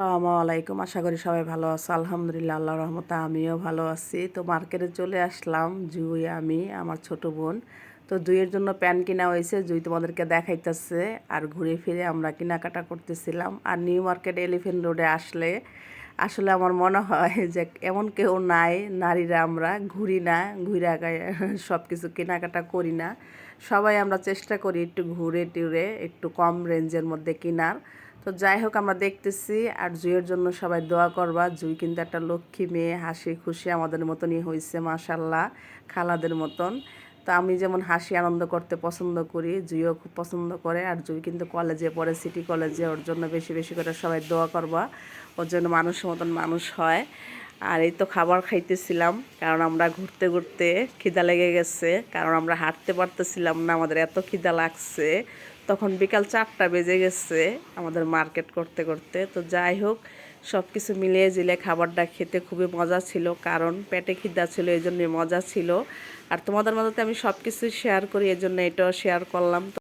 আসসালামু আলাইকুম আশা করি সবাই ভালো আছো। আলহামদুলিল্লাহ আল্লাহ রহমতে আমিও ভালো আছি। তো মার্কেটে চলে আসলাম, জুই, আমি, আমার ছোট বোন। তো জুইয়ের জন্য প্যান্ট কিনা হয়েছে, জুই তোমাদেরকে দেখাইতেছে। আর ঘুরে ফিরে আমরা কেনাকাটা করতেছিলাম। আর নিউ মার্কেট এলিফেন্ট রোডে আসলে আসলে আমার মনে হয় যে এমন কেউ নাই, নারীরা আমরা ঘুরি না, ঘুরে সব কিছু কেনাকাটা করি না। সবাই আমরা চেষ্টা করি একটু ঘুরে টুরে, একটু কম রেঞ্জের মধ্যে কেনার। তো যাই হোক, আমরা দেখতেছি। আর জুইয়ের জন্য সবাই দোয়া করবা। জুই কিন্তু একটা লক্ষ্মী মেয়ে, হাসি খুশি আমাদের মতনই হয়েছে মাশাল্লাহ খালাদের মতন। তো আমি যেমন হাসি আনন্দ করতে পছন্দ করি, জুইও খুব পছন্দ করে। আর জুই কিন্তু কলেজে পড়ে, সিটি কলেজে। ওর জন্য বেশি বেশি করে সবাই দোয়া করবা। ওর জন্য মানুষের মতন মানুষ হয়। আর এই তো খাবার খাইতেছিলাম, কারণ আমরা ঘুরতে ঘুরতে খিদা লেগে গেছে, কারণ আমরা হাঁটতে পারতেছিলাম না, আমাদের এত খিদা লাগছে। তখন বিকাল চারটা বেজে গেছে আমাদের মার্কেট করতে করতে। তো যাই হোক সব কিছু মিলিয়ে জিলে খাবারটা খেতে খুবই মজা ছিল, কারণ পেটে খিদা ছিল, এই জন্যই মজা ছিল। আর তোমাদের মধ্যে আমি সব কিছু শেয়ার করি, এই জন্য এটাও শেয়ার করলাম।